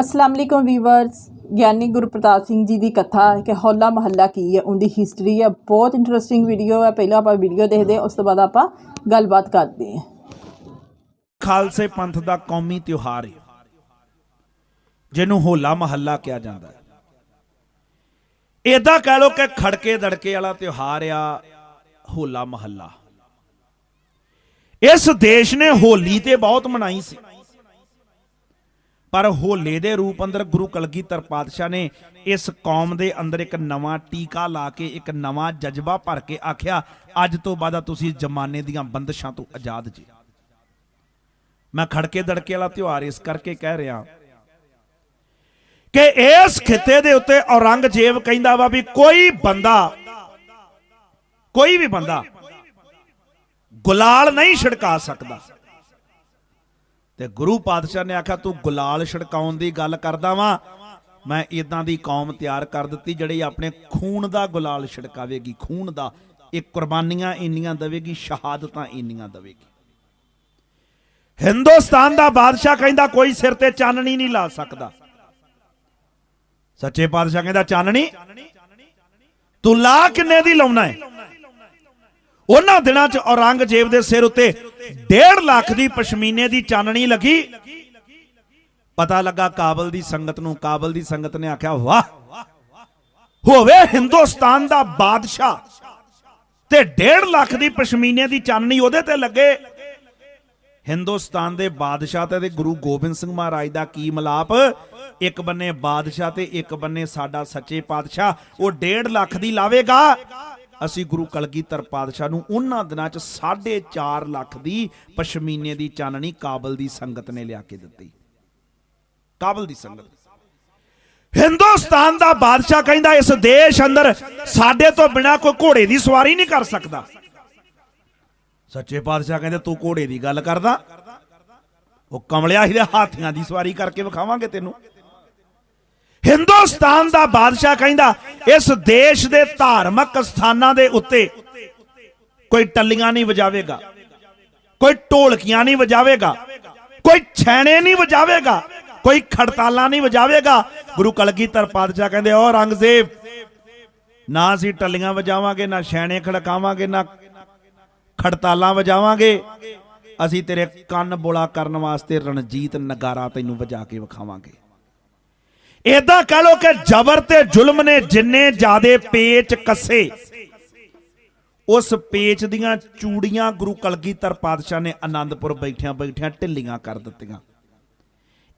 ਅਸਲਾਮ ਅਲੈਕੁਮ ਵੀਵਰਸ, ਗਿਆਨੀ ਗੁਰਪ੍ਰਤਾਪ ਸਿੰਘ ਜੀ ਦੀ ਕਥਾ ਕਿ ਹੋਲਾ ਮਹੱਲਾ ਕੀ ਹੈ, ਉਹਦੀ ਹਿਸਟਰੀ ਹੈ, ਬਹੁਤ ਇੰਟਰਸਟਿੰਗ ਵੀਡੀਓ ਹੈ, ਪਹਿਲਾਂ ਆਪਾਂ ਵੀਡੀਓ ਦੇਖਦੇ ਉਸ ਤੋਂ ਬਾਅਦ ਆਪਾਂ ਗੱਲਬਾਤ ਕਰਦੇ ਹਾਂ। ਖਾਲਸੇ ਪੰਥ ਦਾ ਕੌਮੀ ਤਿਉਹਾਰ ਹੈ, ਜਿਹਨੂੰ ਹੋਲਾ ਮਹੱਲਾ ਕਿਹਾ ਜਾਂਦਾ ਹੈ। ਇਦਾਂ ਕਹਿ ਲੋ ਕਿ ਖੜਕੇ ਦੜਕੇ ਵਾਲਾ ਤਿਉਹਾਰ ਆ, ਹੋਲਾ ਮਹੱਲਾ। ਇਸ ਦੇਸ਼ ਨੇ ਹੋਲੀ ਤੇ ਬਹੁਤ ਮਨਾਈ ਸੀ। ਪਰ ਹੋਲੇ ਦੇ ਰੂਪ ਅੰਦਰ ਗੁਰੂ ਕਲਗੀਧਰ ਪਾਤਸ਼ਾਹ ਨੇ ਇਸ ਕੌਮ ਦੇ ਅੰਦਰ ਇੱਕ ਨਵਾਂ ਟੀਕਾ ਲਾ ਕੇ, ਇੱਕ ਨਵਾਂ ਜਜ਼ਬਾ ਭਰ ਕੇ ਆਖਿਆ, ਅੱਜ ਤੋਂ ਬਾਅਦ ਤੁਸੀਂ ਜ਼ਮਾਨੇ ਦੀਆਂ ਬੰਦਸ਼ਾਂ ਤੋਂ ਆਜ਼ਾਦ ਜੀ। ਮੈਂ ਖੜਕੇ ਦੜਕੇ ਵਾਲਾ ਤਿਉਹਾਰ ਇਸ ਕਰਕੇ ਕਹਿ ਰਿਹਾ ਕਿ ਇਸ ਖਿੱਤੇ ਦੇ ਉੱਤੇ ਔਰੰਗਜ਼ੇਬ ਕਹਿੰਦਾ ਵਾ ਵੀ ਕੋਈ ਬੰਦਾ, ਕੋਈ ਵੀ ਬੰਦਾ ਗੁਲਾਲ ਨਹੀਂ ਛਿੜਕਾ ਸਕਦਾ। ਤੇ ਗੁਰੂ ਪਾਤਸ਼ਾਹ ਨੇ ਆਖਿਆ, ਤੂੰ ਗੁਲਾਲ ਛੜਕਾਉਣ ਦੀ ਗੱਲ ਕਰਦਾ ਵਾਂ। ਮੈਂ ਇਦਾਂ ਦੀ ਕੌਮ ਤਿਆਰ ਕਰ ਦਿੱਤੀ ਜਿਹੜੀ ਆਪਣੇ ਖੂਨ ਦਾ ਗੁਲਾਲ ਛਿੜਕਾਵੇਗੀ। ਖੂਨ ਦਾ, ਇਹ ਕੁਰਬਾਨੀਆਂ ਇੰਨੀਆਂ ਦੇਵੇਗੀ, ਸ਼ਹਾਦਤਾਂ ਇੰਨੀਆਂ ਦੇਵੇਗੀ। ਹਿੰਦੁਸਤਾਨ ਦਾ ਬਾਦਸ਼ਾਹ ਕਹਿੰਦਾ, ਕੋਈ ਸਿਰ ਤੇ ਚਾਨਣੀ ਨਹੀਂ ਲਾ ਸਕਦਾ। ਸੱਚੇ ਪਾਤਸ਼ਾਹ ਕਹਿੰਦਾ, ਚਾਨਣੀ? ਤੂੰ ਲਾ ਕਿੰਨੇ ਦੀ ਲਾਉਣਾ ਹੈ? ਉਹਨਾਂ ਦਿਨਾਂ 'ਚ ਔਰੰਗਜ਼ੇਬ ਦੇ ਸਿਰ ਉੱਤੇ 1.5 ਲੱਖ ਦੀ ਪਸ਼ਮੀਨੇ ਦੀ ਚਾਨਣੀ ਲੱਗੀ। ਪਤਾ ਲੱਗਾ ਕਾਬਲ ਦੀ ਸੰਗਤ ਨੂੰ, ਕਾਬਲ ਦੀ ਸੰਗਤ ਨੇ ਆਖਿਆ, ਵਾਹ, ਹੋਵੇ ਹਿੰਦੁਸਤਾਨ ਦਾ ਬਾਦਸ਼ਾਹ ਤੇ 1.5 ਲੱਖ ਦੀ ਪਸ਼ਮੀਨੇ ਦੀ ਚਾਨਣੀ ਉਹਦੇ ਤੇ ਲੱਗੇ। ਹਿੰਦੁਸਤਾਨ ਦੇ ਬਾਦਸ਼ਾਹ ਤੇ ਗੁਰੂ ਗੋਬਿੰਦ ਸਿੰਘ ਮਹਾਰਾਜ ਦਾ ਕੀ ਮਲਾਪ? ਇੱਕ ਬੰਨੇ ਬਾਦਸ਼ਾਹ ਤੇ ਇੱਕ ਬੰਨੇ ਸਾਡਾ ਸੱਚੇ ਪਾਤਸ਼ਾਹ, ਉਹ 1.5 ਲੱਖ ਦੀ ਲਾਵੇਗਾ। ਅਸੀਂ ਗੁਰੂ ਕਲਗੀਧਰ ਪਾਤਸ਼ਾਹ ਨੂੰ ਉਹਨਾਂ ਦਿਨਾਂ 'ਚ 4.5 ਲੱਖ ਦੀ ਪਸ਼ਮੀਨੇ ਦੀ ਚਾਨਣੀ ਕਾਬਲ ਦੀ ਸੰਗਤ ਨੇ ਲਿਆ ਕੇ ਦਿੱਤੀ। ਕਾਬਲ ਦੀ ਸੰਗਤ। ਹਿੰਦੁਸਤਾਨ ਦਾ ਬਾਦਸ਼ਾਹ ਕਹਿੰਦਾ, ਇਸ ਦੇਸ਼ ਅੰਦਰ ਸਾਡੇ ਤੋਂ ਬਿਨਾ ਕੋਈ ਘੋੜੇ ਦੀ ਸਵਾਰੀ ਨਹੀਂ ਕਰ ਸਕਦਾ। ਸੱਚੇ ਪਾਤਸ਼ਾਹ ਕਹਿੰਦੇ, ਤੂੰ ਘੋੜੇ ਦੀ ਗੱਲ ਕਰਦਾ? ਉਹ ਕਮਲਿਆ ਇਹਦੇ ਹਾਥੀਆਂ ਦੀ ਸਵਾਰੀ ਕਰਕੇ ਵਿਖਾਵਾਂਗੇ ਤੈਨੂੰ। ਹਿੰਦੁਸਤਾਨ ਦਾ ਬਾਦਸ਼ਾਹ ਕਹਿੰਦਾ ਇਸ ਦੇਸ਼ ਦੇ ਧਾਰਮਿਕ ਸਥਾਨਾਂ ਦੇ ਉੱਤੇ ਕੋਈ ਟੱਲੀਆਂ ਨਹੀਂ ਵਜਾਵੇਗਾ, ਕੋਈ ਢੋਲਕੀਆਂ ਨਹੀਂ ਵਜਾਵੇਗਾ, ਕੋਈ ਛੈਣੇ ਨਹੀਂ ਵਜਾਵੇਗਾ, ਕੋਈ ਖੜਤਾਲਾਂ ਨਹੀਂ ਵਜਾਵੇਗਾ। ਗੁਰੂ ਕਲਗੀਧਰ ਪਾਤਸ਼ਾਹ ਕਹਿੰਦੇ ਉਹ ਰੰਗਜ਼ੇਬ, ਨਾ ਅਸੀਂ ਟੱਲੀਆਂ ਵਜਾਵਾਂਗੇ, ਨਾ ਛੈਣੇ ਖੜਕਾਵਾਂਗੇ, ਨਾ ਖੜਤਾਲਾਂ ਵਜਾਵਾਂਗੇ। ਅਸੀਂ ਤੇਰੇ ਕੰਨ ਬੋਲਾ ਕਰਨ ਵਾਸਤੇ ਰਣਜੀਤ ਨਗਾਰਾ ਤੈਨੂੰ ਵਜਾ ਕੇ ਵਿਖਾਵਾਂਗੇ। ਇਦਾਂ ਕਹ ਲੋ ਕਿ ਜ਼ਬਰ ਤੇ ਜ਼ੁਲਮ ਨੇ ਜਿੰਨੇ ਜਿਆਦੇ ਪੇਚ ਕੱਸੇ, ਉਸ ਪੇਚ ਦੀਆਂ ਚੂੜੀਆਂ ਗੁਰੂ ਕਲਗੀਧਰ ਪਾਤਸ਼ਾਹ ਨੇ ਆਨੰਦਪੁਰ ਬੈਠਿਆਂ ਬੈਠਿਆਂ ਢਿੱਲੀਆਂ ਕਰ ਦਿੱਤੀਆਂ।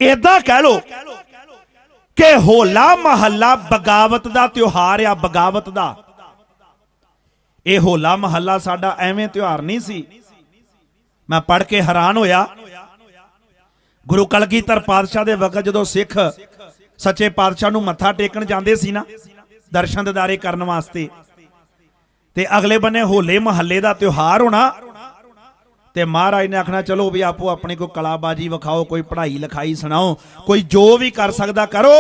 ਇਦਾਂ ਕਹਿ ਲੋ ਕਿ ਹੋਲਾ ਮਹੱਲਾ ਬਗਾਵਤ ਦਾ ਤਿਉਹਾਰ ਆ, ਬਗਾਵਤ ਦਾ। ਇਹ ਹੋਲਾ ਮਹੱਲਾ ਸਾਡਾ ਐਵੇਂ ਤਿਉਹਾਰ ਨਹੀਂ ਸੀ। ਮੈਂ ਪੜ੍ਹ ਕੇ ਹੈਰਾਨ ਹੋਇਆ। ਗੁਰੂ ਕਲਗੀਧਰ ਪਾਤਸ਼ਾਹ ਦੇ ਵਕਤ ਜਦੋਂ ਸਿੱਖ ਸੱਚੇ ਪਾਤਸ਼ਾਹ ਨੂੰ ਮੱਥਾ ਟੇਕਣ ਜਾਂਦੇ ਸੀ ਨਾ, ਦਰਸ਼ਨ ਦਿਦਾਰੇ ਕਰਨ ਵਾਸਤੇ। ਤੇ ਅਗਲੇ ਬੰਨੇ ਹੋਲੇ ਮਹੱਲੇ ਦਾ ਤਿਉਹਾਰ ਹੋਣਾ, ਤੇ ਮਹਾਰਾਜ ਨੇ ਆਖਣਾ, ਚਲੋ ਵੀ ਆਪੋ ਆਪਣੀ ਕੋਈ ਕਲਾਬਾਜੀ ਵਿਖਾਓ, ਕੋਈ ਪੜ੍ਹਾਈ ਲਿਖਾਈ ਸੁਣਾਓ, ਕੋਈ ਜੋ ਵੀ ਕਰ ਸਕਦਾ ਕਰੋ।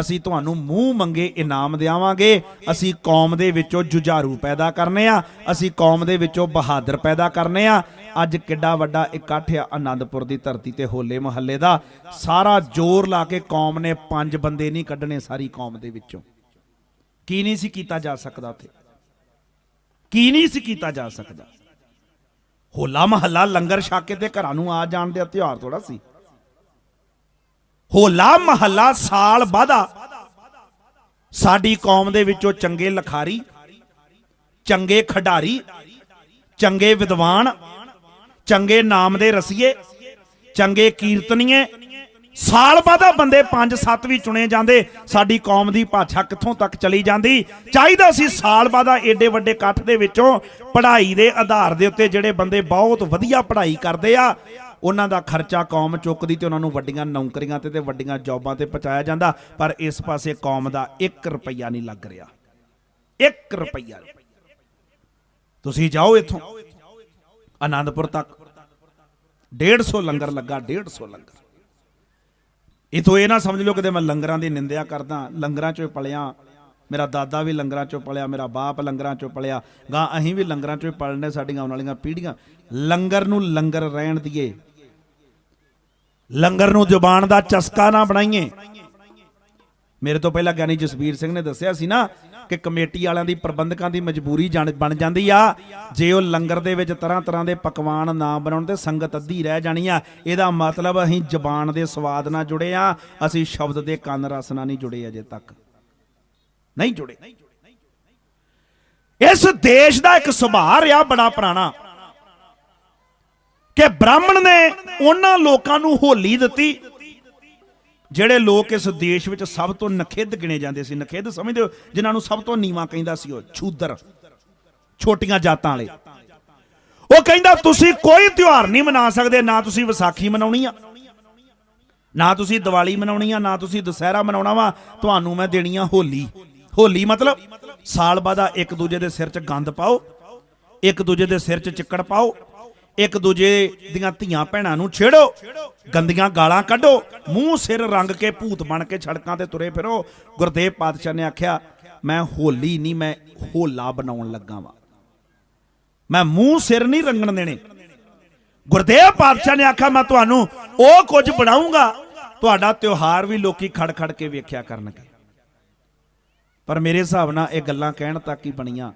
ਅਸੀਂ ਤੁਹਾਨੂੰ ਮੂੰਹ ਮੰਗੇ ਇਨਾਮ ਦਿਆਵਾਂਗੇ। ਅਸੀਂ ਕੌਮ ਦੇ ਵਿੱਚੋਂ ਜੁਝਾਰੂ ਪੈਦਾ ਕਰਨੇ ਆ। ਅਸੀਂ ਕੌਮ ਦੇ ਵਿੱਚੋਂ ਬਹਾਦਰ ਪੈਦਾ ਕਰਨੇ ਆ। ਅੱਜ ਕਿੱਡਾ ਵੱਡਾ ਇਕੱਠ ਆ ਆਨੰਦਪੁਰ ਦੀ ਧਰਤੀ ਤੇ ਹੋਲੇ ਮਹੱਲੇ ਦਾ। ਸਾਰਾ ਜ਼ੋਰ ਲਾ ਕੇ ਕੌਮ ਨੇ ਪੰਜ ਬੰਦੇ ਨਹੀਂ ਕੱਢਣੇ ਸਾਰੀ ਕੌਮ ਦੇ ਵਿੱਚੋਂ। ਕੀ ਨਹੀਂ ਸੀ ਕੀਤਾ ਜਾ ਸਕਦਾ ਉੱਥੇ? ਕੀ ਨਹੀਂ ਸੀ ਕੀਤਾ ਜਾ ਸਕਦਾ? ਹੋਲਾ ਮਹੱਲਾ ਲੰਗਰ ਛਕ ਕੇ ਤੇ ਘਰਾਂ ਨੂੰ ਆ ਜਾਣ ਦੇ ਤਿਉਹਾਰ ਥੋੜਾ ਸੀ। ਹੋਲਾ ਮਹੱਲਾ ਸਾਲ ਬਾਅਦਾ ਸਾਡੀ ਕੌਮ ਦੇ ਵਿੱਚੋਂ ਚੰਗੇ ਲਖਾਰੀ, ਚੰਗੇ ਖਿਡਾਰੀ, ਚੰਗੇ ਵਿਦਵਾਨ, ਚੰਗੇ ਨਾਮ ਦੇ ਰਸੀਏ, ਚੰਗੇ ਕੀਰਤਨੀਏ, ਸਾਲ ਬਾਅਦਾ ਬੰਦੇ 5-7 ਵੀ ਚੁਣੇ ਜਾਂਦੇ, ਸਾਡੀ ਕੌਮ ਦੀ ਭਾਸ਼ਾ ਕਿੱਥੋਂ ਤੱਕ ਚਲੀ ਜਾਂਦੀ? ਚਾਹੀਦਾ ਸੀ ਸਾਲ ਬਾਅਦਾ ਏਡੇ ਵੱਡੇ ਇਕੱਠ ਦੇ ਵਿੱਚੋਂ ਪੜ੍ਹਾਈ ਦੇ ਆਧਾਰ ਦੇ ਉੱਤੇ ਜਿਹੜੇ ਬੰਦੇ ਬਹੁਤ ਵਧੀਆ ਪੜ੍ਹਾਈ ਕਰਦੇ ਆ ਉਹਨਾਂ ਦਾ ਖਰਚਾ ਕੌਮ ਚੁੱਕਦੀ ਤੇ ਉਹਨਾਂ ਨੂੰ ਵੱਡੀਆਂ ਨੌਕਰੀਆਂ ਤੇ ਤੇ ਵੱਡੀਆਂ ਜੌਬਾਂ ਤੇ ਪਹੁੰਚਾਇਆ ਜਾਂਦਾ, ਪਰ ਇਸ ਪਾਸੇ ਕੌਮ ਦਾ 1 ਰੁਪਈਆ ਨਹੀਂ ਲੱਗ ਰਿਹਾ। 1 ਰੁਪਈਆ। ਤੁਸੀਂ ਜਾਓ ਇੱਥੋਂ। ਆਨੰਦਪੁਰ ਤੱਕ। 150 ਲੰਗਰ ਲੱਗਾ 150 ਲੰਗਰ। ਇਥੋਂ ਇਹ ਨਾ ਸਮਝ ਲਓ ਕਿਤੇ ਮੈਂ ਲੰਗਰਾਂ ਦੀ ਨਿੰਦਿਆ ਕਰਦਾ, ਲੰਗਰਾਂ ਚੋਂ ਪਲਿਆ ਮੇਰਾ ਦਾਦਾ ਵੀ ਲੰਗਰਾਂ ਚੋਂ ਪਲਿਆ, ਮੇਰਾ ਬਾਪ ਲੰਗਰਾਂ ਚੋਂ ਪਲਿਆ, ਗਾਂ ਅਸੀਂ ਵੀ ਲੰਗਰਾਂ ਚੋਂ ਪਲਣੇ ਸਾਡੀਆਂ ਆਉਣ ਵਾਲੀਆਂ ਪੀੜ੍ਹੀਆਂ। ਲੰਗਰ ਨੂੰ ਲੰਗਰ ਰਹਿਣ ਦੀਏ। ਲੰਗਰ ਨੂੰ ਜ਼ੁਬਾਨ ਦਾ ਚਸਕਾ ਨਾ ਬਣਾਈਏ। ਮੇਰੇ ਤੋਂ ਪਹਿਲਾਂ ਗਿਆਨੀ ਜਸਬੀਰ ਸਿੰਘ ਨੇ ਦੱਸਿਆ ਸੀ ਨਾ ਕਿ ਕਮੇਟੀ ਵਾਲਿਆਂ ਦੀ, ਪ੍ਰਬੰਧਕਾਂ ਦੀ ਮਜਬੂਰੀ ਜਾਣ- ਬਣ ਜਾਂਦੀ ਆ। ਜੇ ਉਹ ਲੰਗਰ ਦੇ ਵਿੱਚ ਤਰ੍ਹਾਂ ਤਰ੍ਹਾਂ ਦੇ ਪਕਵਾਨ ਨਾ ਬਣਾਉਣ ਤੇ ਸੰਗਤ ਅੱਧੀ ਰਹਿ ਜਾਣੀ ਆ, ਇਹਦਾ ਮਤਲਬ ਅਸੀਂ ਜ਼ਬਾਨ ਦੇ ਸਵਾਦ ਨਾਲ ਜੁੜੇ ਆ। ਅਸੀਂ ਸ਼ਬਦ ਦੇ ਕੰਨ ਰਸ ਨਾਲ ਨਹੀਂ ਜੁੜੇ ਅਜੇ ਤੱਕ। ਨਹੀਂ ਜੁੜੇ। ਇਸ ਦੇਸ਼ ਦਾ ਇੱਕ ਸੁਭਾਅ ਰਿਹਾ ਬੜਾ ਪੁਰਾਣਾ ਕਿ ਬ੍ਰਾਹਮਣ ਨੇ ਉਹਨਾਂ ਲੋਕਾਂ ਨੂੰ ਹੋਲੀ ਦਿੱਤੀ, ਜਿਹੜੇ ਲੋਕ ਇਸ ਦੇਸ਼ ਵਿੱਚ ਸਭ ਤੋਂ ਨਖਿੱਧ ਗਿਣੇ ਜਾਂਦੇ ਸੀ। ਨਖਿੱਧ ਸਮਝਦੇ ਹੋ, ਜਿਨ੍ਹਾਂ ਨੂੰ ਸਭ ਤੋਂ ਨੀਵਾ ਕਹਿੰਦਾ ਸੀ ਉਹ ਛੂਦਰ, ਛੋਟੀਆਂ ਜਾਤਾਂ ਵਾਲੇ। ਉਹ ਕਹਿੰਦਾ, ਤੁਸੀਂ ਕੋਈ ਤਿਉਹਾਰ ਨਹੀਂ ਮਨਾ ਸਕਦੇ, ਨਾ ਤੁਸੀਂ ਵਿਸਾਖੀ ਮਨਾਉਣੀ ਆ, ਨਾ ਤੁਸੀਂ ਦੀਵਾਲੀ ਮਨਾਉਣੀ ਆ, ਨਾ ਤੁਸੀਂ ਦੁਸਹਿਰਾ ਮਨਾਉਣਾ ਵਾ, ਤੁਹਾਨੂੰ ਮੈਂ ਦੇਣੀ ਆ ਹੋਲੀ। ਹੋਲੀ ਮਤਲਬ ਸਾਲ ਬਾਅਦ ਇੱਕ ਦੂਜੇ ਦੇ ਸਿਰ 'ਚ ਗੰਦ ਪਾਓ, ਇੱਕ ਦੂਜੇ ਦੇ ਸਿਰ 'ਚ ਚਿੱਕੜ ਪਾਓ, ਇੱਕ ਦੂਜੇ ਦੀਆਂ ਧੀਆਂ ਭੈਣਾਂ ਨੂੰ ਛੇੜੋ, ਗੰਦੀਆਂ ਗਾਲਾਂ ਕੱਢੋ, ਮੂੰਹ ਸਿਰ ਰੰਗ ਕੇ ਭੂਤ ਬਣ ਕੇ ਸੜਕਾਂ ਤੇ ਤੁਰੇ ਫਿਰੋ। ਗੁਰਦੇਵ ਪਾਤਸ਼ਾਹ ਨੇ ਆਖਿਆ, ਮੈਂ ਹੋਲੀ ਨਹੀਂ, ਮੈਂ ਹੋਲਾ ਬਣਾਉਣ ਲੱਗਾ ਵਾਂ। ਮੈਂ ਮੂੰਹ ਸਿਰ ਨਹੀਂ ਰੰਗਣ ਦੇਣੇ। ਗੁਰਦੇਵ ਪਾਤਸ਼ਾਹ ਨੇ ਆਖਿਆ, ਮੈਂ ਤੁਹਾਨੂੰ ਉਹ ਕੁਝ ਬਣਾਉਂਗਾ, ਤੁਹਾਡਾ ਤਿਉਹਾਰ ਵੀ ਲੋਕੀ ਖੜ ਖੜ ਕੇ ਵੇਖਿਆ ਕਰਨਗੇ। ਪਰ ਮੇਰੇ ਹਿਸਾਬ ਨਾਲ ਇਹ ਗੱਲਾਂ ਕਹਿਣ ਤੱਕ ਹੀ ਬਣੀਆਂ।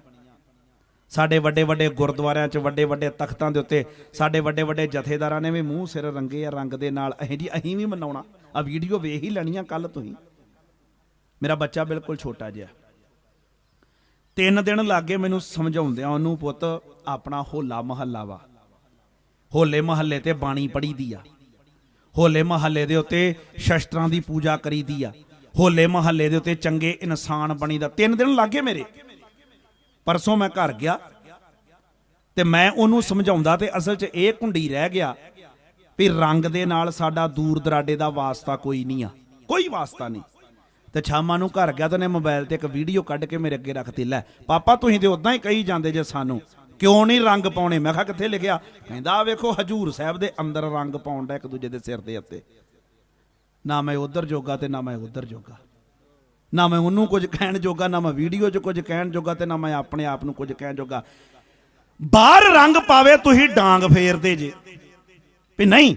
ਸਾਡੇ ਵੱਡੇ ਵੱਡੇ ਗੁਰਦੁਆਰਿਆਂ 'ਚ, ਵੱਡੇ ਵੱਡੇ ਤਖਤਾਂ ਦੇ ਉੱਤੇ, ਸਾਡੇ ਵੱਡੇ ਵੱਡੇ ਜਥੇਦਾਰਾਂ ਨੇ ਵੀ ਮੂੰਹ ਸਿਰ ਰੰਗੇ ਆ, ਰੰਗ ਦੇ ਨਾਲ। ਅਸੀਂ ਜੀ ਅਸੀਂ ਵੀ ਮਨਾਉਣਾ। ਆ ਵੀਡੀਓ ਵੇਖ ਹੀ ਲੈਣੀਆਂ ਕੱਲ ਤੁਸੀਂ। ਮੇਰਾ ਬੱਚਾ ਬਿਲਕੁਲ ਛੋਟਾ ਜਿਹਾ। ਤਿੰਨ ਦਿਨ ਲੱਗੇ ਮੈਨੂੰ ਸਮਝਾਉਂਦਿਆਂ ਉਹਨੂੰ, ਪੁੱਤ, ਆਪਣਾ ਹੋਲਾ ਮਹੱਲਾ ਵਾ। ਹੋਲੇ ਮਹੱਲੇ ਤੇ ਬਾਣੀ ਪੜੀ ਦੀ ਆ। ਹੋਲੇ ਮਹੱਲੇ ਦੇ ਉੱਤੇ ਸ਼ਸਤਰਾਂ ਦੀ ਪੂਜਾ ਕਰੀਦੀ ਆ। ਹੋਲੇ ਮਹੱਲੇ ਦੇ ਉੱਤੇ ਚੰਗੇ ਇਨਸਾਨ ਬਣੀ ਦਾ ਤਿੰਨ ਦਿਨ ਲੱਗੇ ਮੇਰੇ। ਪਰਸੋਂ ਮੈਂ ਘਰ ਗਿਆ ਤੇ ਮੈਂ ਉਹਨੂੰ ਸਮਝਾਉਂਦਾ ਤੇ ਅਸਲ 'ਚ ਇਹ ਕੁੰਡੀ ਰਹਿ ਗਿਆ ਵੀ ਰੰਗ ਦੇ ਨਾਲ ਸਾਡਾ ਦੂਰ ਦਰਾਡੇ ਦਾ ਵਾਸਤਾ ਕੋਈ ਨਹੀਂ ਆ। ਕੋਈ ਵਾਸਤਾ ਨਹੀਂ। ਤੇ ਸ਼ਾਮਾਂ ਨੂੰ ਘਰ ਗਿਆ ਤਾਂ ਨੇ ਮੋਬਾਈਲ ਤੇ ਇੱਕ ਵੀਡੀਓ ਕੱਢ ਕੇ ਮੇਰੇ ਅੱਗੇ ਰੱਖਤੀ, ਲੈ, ਪਾਪਾ, ਤੁਸੀਂ ਤੇ ਉਦਾਂ ਹੀ ਕਹੀ ਜਾਂਦੇ ਜੇ ਸਾਨੂੰ, ਕਿਉਂ ਨਹੀਂ ਰੰਗ ਪਾਉਣੇ? ਮੈਂ ਕਿਹਾ, ਕਿੱਥੇ ਲਿਖਿਆ? ਕਹਿੰਦਾ ਵੇਖੋ, ਹਜੂਰ ਸਾਹਿਬ ਦੇ ਅੰਦਰ ਰੰਗ ਪਾਉਣ ਦਾ ਇੱਕ ਦੂਜੇ ਦੇ ਸਿਰ ਦੇ ਉੱਤੇ। ਨਾ ਮੈਂ ਉਧਰ ਜੋਗਾ ਤੇ ਨਾ ਮੈਂ ਉਧਰ ਜੋਗਾ। ਨਾ ਮੈਂ ਉਹਨੂੰ ਕੁਝ ਕਹਿਣ ਜੋਗਾ, ਨਾ ਮੈਂ ਵੀਡੀਓ 'ਚ ਕੁਝ ਕਹਿਣ ਜੋਗਾ ਤੇ ਨਾ ਮੈਂ ਆਪਣੇ ਆਪ ਨੂੰ ਕੁਝ ਕਹਿਣ ਜੋਗਾ। ਬਾਹਰ ਰੰਗ ਪਾਵੇ, ਤੁਸੀਂ ਡਾਂਗ ਫੇਰਦੇ ਜੇ। ਵੀ ਨਹੀਂ।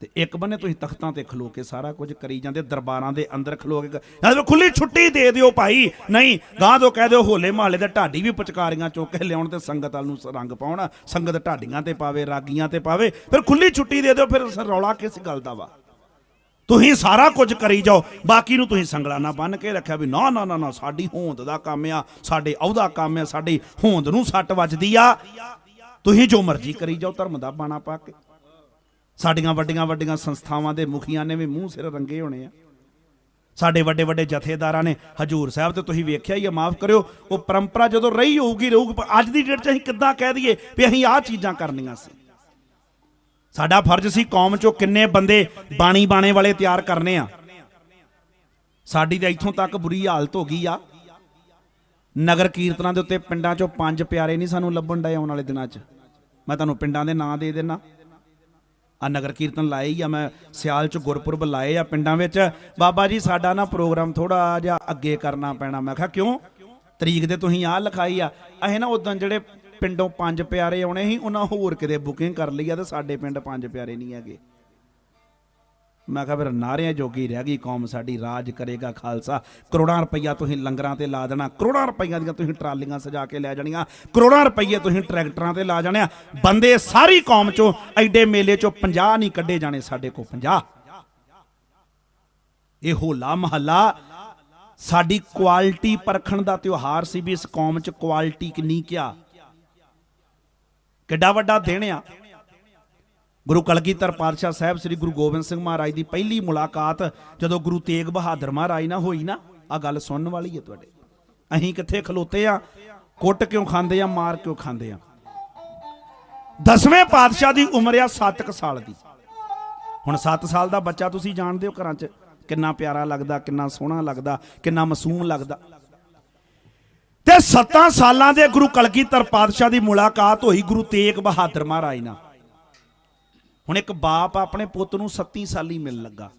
ਤੇ ਇੱਕ ਬੰਨੇ ਤੁਸੀਂ ਤਖਤਾਂ ਤੇ ਖਲੋ ਕੇ ਸਾਰਾ ਕੁਝ ਕਰੀ ਜਾਂਦੇ, ਦਰਬਾਰਾਂ ਦੇ ਅੰਦਰ ਖਲੋ ਕੇ ਯਾਰ ਖੁੱਲੀ ਛੁੱਟੀ ਦੇ ਦਿਓ ਭਾਈ। ਨਹੀਂ ਗਾਂ ਤੋਂ ਕਹਿ ਦਿਓ ਹੋਲੇ ਮਹੱਲੇ ਦੇ ਢਾਡੀ ਵੀ ਪਚਕਾਰੀਆਂ ਚੁੱਕ ਕੇ ਲਿਆਉਣ ਤੇ ਸੰਗਤ ਵਾਲ ਨੂੰ ਰੰਗ ਪਾਉਣ, ਸੰਗਤ ਢਾਡੀਆਂ ਤੇ ਪਾਵੇ, ਰਾਗੀਆਂ ਤੇ ਪਾਵੇ। ਫਿਰ ਖੁੱਲੀ ਛੁੱਟੀ ਦੇ ਦਿਓ, ਫਿਰ ਰੌਲਾ ਕਿਸ ਗੱਲ ਦਾ ਵਾ? ਤੁਸੀਂ ਸਾਰਾ ਕੁਝ ਕਰੀ ਜਾਓ, ਬਾਕੀ ਨੂੰ ਤੁਸੀਂ ਸੰਗਲਾ ਨਾ ਬੰਨ ਕੇ ਰੱਖਿਆ ਵੀ ਨਾ ਨਾ ਨਾ ਨਾ, ਸਾਡੀ ਹੋਂਦ ਦਾ ਕੰਮ ਆ, ਸਾਡੇ ਅਹੁਦਾ ਕੰਮ ਆ, ਸਾਡੀ ਹੋਂਦ ਨੂੰ ਸੱਟ ਵੱਜਦੀ ਆ। ਤੁਸੀਂ ਜੋ ਮਰਜ਼ੀ ਕਰੀ ਜਾਓ, ਧਰਮ ਦਾ ਬਾਣਾ ਪਾ ਕੇ। ਸਾਡੀਆਂ ਵੱਡੀਆਂ ਵੱਡੀਆਂ ਸੰਸਥਾਵਾਂ ਦੇ ਮੁਖੀਆਂ ਨੇ ਵੀ ਮੂੰਹ ਸਿਰ ਰੰਗੇ ਹੋਣੇ ਆ। ਸਾਡੇ ਵੱਡੇ ਵੱਡੇ ਜਥੇਦਾਰਾਂ ਨੇ, ਹਜੂਰ ਸਾਹਿਬ ਤੇ ਤੁਸੀਂ ਵੇਖਿਆ ਹੀ ਆ, ਮਾਫ ਕਰਿਓ, ਉਹ ਪਰੰਪਰਾ ਜਦੋਂ ਰਹੀ ਹੋਊਗੀ, ਰਹੂਗੀ ਅੱਜ ਦੀ ਡੇਟ 'ਚ ਅਸੀਂ ਕਿੱਦਾਂ ਕਹਿ ਦਈਏ ਵੀ ਅਸੀਂ ਆਹ ਚੀਜ਼ਾਂ ਕਰਨੀਆਂ ਸੀ। ਸਾਡਾ ਫਰਜ਼ ਸੀ ਕੌਮ ਚੋਂ ਕਿੰਨੇ ਬੰਦੇ ਬਾਣੀ ਬਾਣੇ ਵਾਲੇ ਤਿਆਰ ਕਰਨੇ ਆ। ਸਾਡੀ ਤਾਂ ਇੱਥੋਂ ਤੱਕ ਬੁਰੀ ਹਾਲਤ ਹੋ ਗਈ ਆ। ਨਗਰ ਕੀਰਤਨਾਂ ਦੇ ਉੱਤੇ ਪਿੰਡਾਂ ਚੋਂ ਪੰਜ ਪਿਆਰੇ ਨਹੀਂ ਸਾਨੂੰ ਲੱਭਣ ਡਏ ਆਉਣ ਵਾਲੇ ਦਿਨਾਂ 'ਚ। ਮੈਂ ਤੁਹਾਨੂੰ ਪਿੰਡਾਂ ਦੇ ਨਾਂ ਦੇ ਦੇਣਾ ਆ ਨਗਰ ਕੀਰਤਨ ਲਾਏ ਹੀ ਆ, ਮੈਂ ਸਿਆਲ 'ਚ ਗੁਰਪੁਰਬ ਲਾਏ ਆ ਪਿੰਡਾਂ ਵਿੱਚ। ਬਾਬਾ ਜੀ, ਸਾਡਾ ਨਾ ਪ੍ਰੋਗਰਾਮ ਥੋੜਾ ਜਿਹਾ ਅੱਗੇ ਕਰਨਾ ਪੈਣਾ। ਮੈਂ ਕਿਹਾ, ਕਿਉਂ? ਤਰੀਕ ਤੇ ਤੁਸੀਂ ਆਹ ਲਿਖਾਈ ਆ। ਅਸੀਂ ਨਾ ਉਦੋਂ ਜਿਹੜੇ ਪਿੰਡੋਂ ਪੰਜ ਪਿਆਰੇ ਆਉਣੇ ਸੀ, ਉਹਨਾਂ ਹੋਰ ਕਿਤੇ ਬੁਕਿੰਗ ਕਰ ਲਈ ਆ ਤੇ ਸਾਡੇ ਪਿੰਡ ਪੰਜ ਪਿਆਰੇ ਨਹੀਂ ਹੈਗੇ। ਮੈਂ ਕਿਹਾ ਫਿਰ ਨਾਰਿਆਂ ਜੋਗੀ ਰਹਿ ਗਈ ਕੌਮ, ਸਾਡੀ ਰਾਜ ਕਰੇਗਾ ਖਾਲਸਾ। ਕਰੋੜਾਂ ਰੁਪਈਆ ਤੁਸੀਂ ਲੰਗਰਾਂ ਤੇ ਲਾ ਦੇਣਾ, ਕਰੋੜਾਂ ਰੁਪਈਆ ਦੀਆਂ ਤੁਸੀਂ ਟਰਾਲੀਆਂ ਸਜਾ ਕੇ ਲੈ ਜਾਣੀਆਂ, ਕਰੋੜਾਂ ਰੁਪਈਏ ਤੁਸੀਂ ਟਰੈਕਟਰਾਂ ਤੇ ਲਾ ਜਾਣੇ ਬੰਦੇ ਸਾਰੀ ਕੌਮ ਚੋਂ ਐਡੇ ਮੇਲੇ ਚੋਂ 50 ਨਹੀਂ ਕੱਢੇ ਜਾਣੇ ਸਾਡੇ ਕੋਲ 50 ਇਹ ਹੋਲਾ ਮਹੱਲਾ, ਸਾਡੀ ਕੁਆਲਿਟੀ ਪਰਖਣ ਦਾ ਤਿਉਹਾਰ ਸੀ ਵੀ ਇਸ ਕੌਮ 'ਚ ਕੁਆਲਿਟੀ ਕਿੰਨੀ ਕਿਆ। ਕਿੱਡਾ ਵੱਡਾ ਦਿਨ ਆ। ਗੁਰੂ ਕਲਗੀਧਰ ਪਾਤਸ਼ਾਹ ਸਾਹਿਬ ਸ੍ਰੀ ਗੁਰੂ ਗੋਬਿੰਦ ਸਿੰਘ ਮਹਾਰਾਜ ਦੀ ਪਹਿਲੀ ਮੁਲਾਕਾਤ, ਜਦੋਂ ਗੁਰੂ ਤੇਗ ਬਹਾਦਰ ਮਹਾਰਾਜ ਨਾਲ ਹੋਈ ਨਾ ਆ ਗੱਲ ਸੁਣਨ ਵਾਲੀ ਹੈ ਤੁਹਾਡੇ। ਅਸੀਂ ਕਿੱਥੇ ਖਲੋਤੇ ਆ, ਕੁੱਟ ਕਿਉਂ ਖਾਂਦੇ ਆ, ਮਾਰ ਕਿਉਂ ਖਾਂਦੇ ਆ। ਦਸਵੇਂ ਪਾਤਸ਼ਾਹ ਦੀ ਉਮਰ ਆ 7 ਸਾਲ ਦੀ। ਹੁਣ 7 ਸਾਲ ਦਾ ਬੱਚਾ ਤੁਸੀਂ ਜਾਣਦੇ ਹੋ ਘਰਾਂ 'ਚ, ਕਿੰਨਾ ਪਿਆਰਾ ਲੱਗਦਾ, ਕਿੰਨਾ ਸੋਹਣਾ ਲੱਗਦਾ, ਕਿੰਨਾ ਮਾਸੂਮ ਲੱਗਦਾ। ਤੇ 7 ਸਾਲਾਂ ਦੇ ਗੁਰੂ ਕਲਗੀਧਰ ਪਾਤਸ਼ਾਹ ਦੀ ਮੁਲਾਕਾਤ ਹੋਈ ਗੁਰੂ ਤੇਗ ਬਹਾਦਰ ਮਹਾਰਾਜ ਨਾਲ। ਹੁਣ ਇੱਕ ਬਾਪ ਆਪਣੇ ਪੁੱਤ ਨੂੰ 37 ਸਾਲੀ ਮਿਲ ਲੱਗਾ।